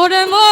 ওরে মো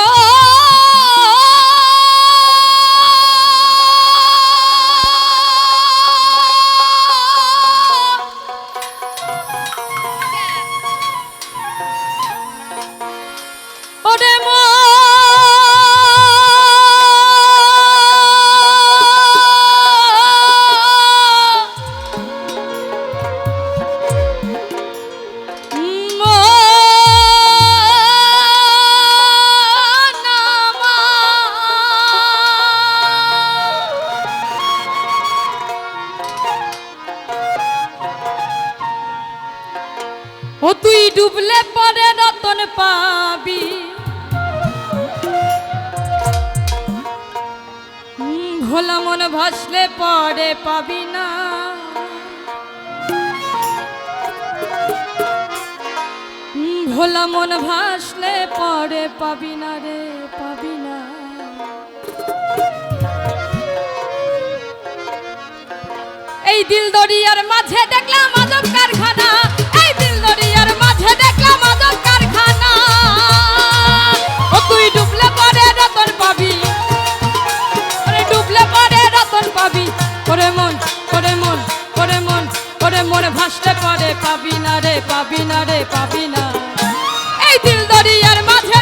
ও তুই ডুবলে পরে রতন পাবি। ভোলা মন ভাসলে পরে পাবি না। ভোলা মন ভাসলে পরে পাবি না রে, পাবি না। এই দিল দরিয়ার মাঝে দেখলাম আজব মন, করে মন করে মন করে মন ভাসতে পারে পাবি না রে, পাবি না রে, পাবি না। এই দিল দরিয়ার মাঝে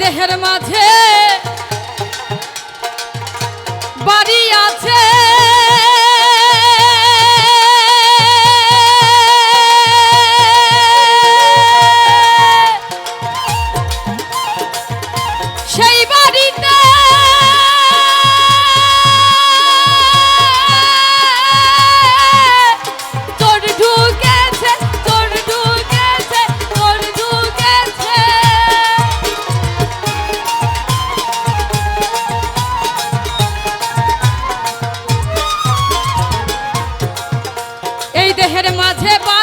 দেহের মাঝে দেহের মাঝে বা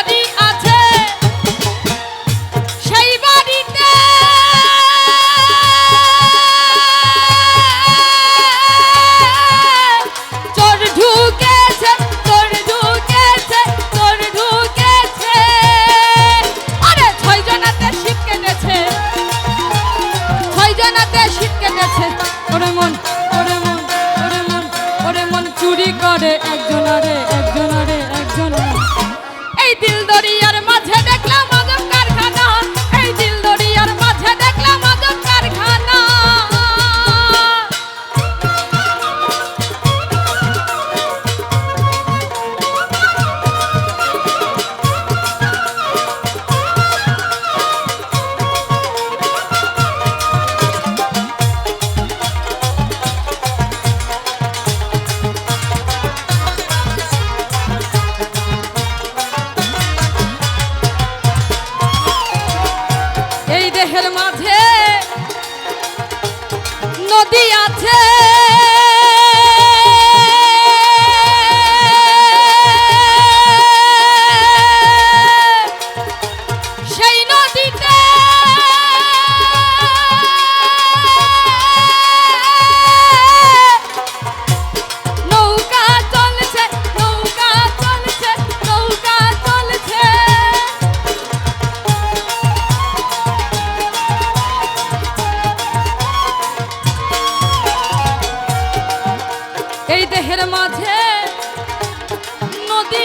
এই দেহের মাঝে নদী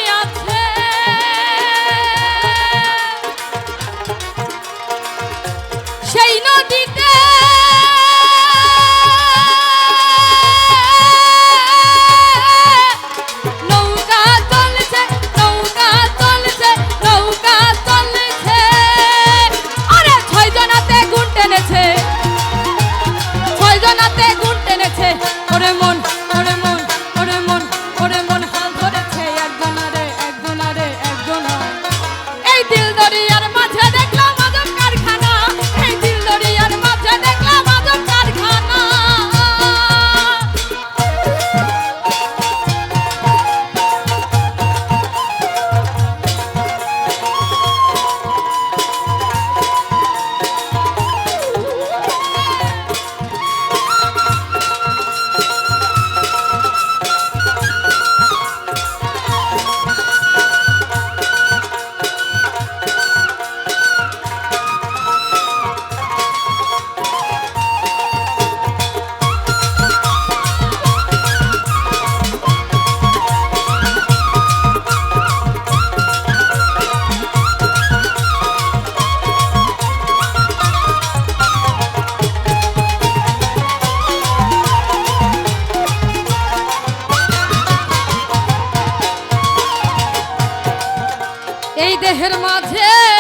দেহের মাঝে